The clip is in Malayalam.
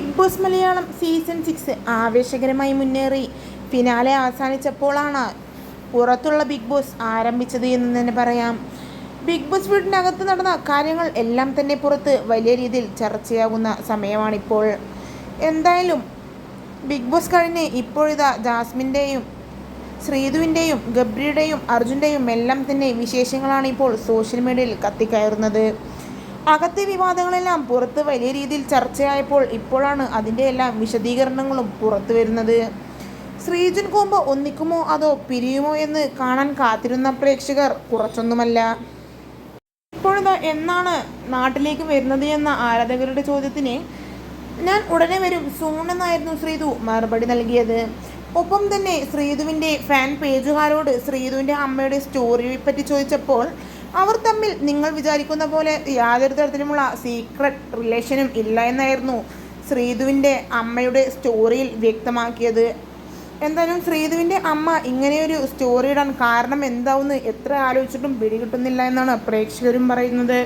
Big boss Malayalam season six ആവേശകരമായി മുന്നേറി. ഫിനാലെ അവസാനിച്ചപ്പോഴാണ് പുറത്തുള്ള ബിഗ് ബോസ് ആരംഭിച്ചത് എന്ന് തന്നെ പറയാം. ബിഗ് ബോസ് വീടിനകത്ത് നടന്ന കാര്യങ്ങൾ എല്ലാം തന്നെ പുറത്ത് വലിയ രീതിയിൽ ചർച്ചയാകുന്ന സമയമാണിപ്പോൾ. എന്തായാലും ബിഗ് ബോസ് കഴിഞ്ഞ് ഇപ്പോഴിതാ ജാസ്മിന്റെയും ശ്രീധുവിന്റെയും ഗബ്രിയുടെയും അർജുന്റെയും എല്ലാം തന്നെ വിശേഷങ്ങളാണ് ഇപ്പോൾ സോഷ്യൽ മീഡിയയിൽ കത്തിക്കയറുന്നത്. അകത്തെ വിവാദങ്ങളെല്ലാം പുറത്ത് വലിയ രീതിയിൽ ചർച്ചയായപ്പോൾ ഇപ്പോഴാണ് അതിന്റെ എല്ലാം വിശദീകരണങ്ങളും പുറത്തു വരുന്നത്. ശ്രീജുൻ കോമ്പ് ഒന്നിക്കുമോ അതോ പിരിയുമോ എന്ന് കാണാൻ കാത്തിരുന്ന പ്രേക്ഷകർ കുറച്ചൊന്നുമല്ല. ഇപ്പോഴത് എന്നാണ് നാട്ടിലേക്ക് വരുന്നത് എന്ന ആരാധകരുടെ ചോദ്യത്തിന് ഞാൻ ഉടനെ വരും. സൂൺ എന്നായിരുന്നു ശ്രീതു മറുപടി നൽകിയത്. ഒപ്പം തന്നെ ശ്രീതുവിന്റെ ഫാൻ പേജുകാരോട് ശ്രീതുവിന്റെ അമ്മയുടെ സ്റ്റോറിയെ പറ്റി ചോദിച്ചപ്പോൾ അവർ തമ്മിൽ നിങ്ങൾ വിചാരിക്കുന്ന പോലെ യാതൊരു തരത്തിലുമുള്ള സീക്രട്ട് റിലേഷനും ഇല്ല എന്നായിരുന്നു ശ്രീധുവിന്റെ അമ്മയുടെ സ്റ്റോറിയിൽ വ്യക്തമാക്കിയത്. എന്തായാലും ശ്രീധുവിന്റെ അമ്മ ഇങ്ങനെയൊരു സ്റ്റോറി ഇടാൻ കാരണം എന്താവുമെന്ന് എത്ര ആലോചിച്ചിട്ടും പിടികിട്ടുന്നില്ല എന്നാണ് പ്രേക്ഷകരും പറയുന്നത്.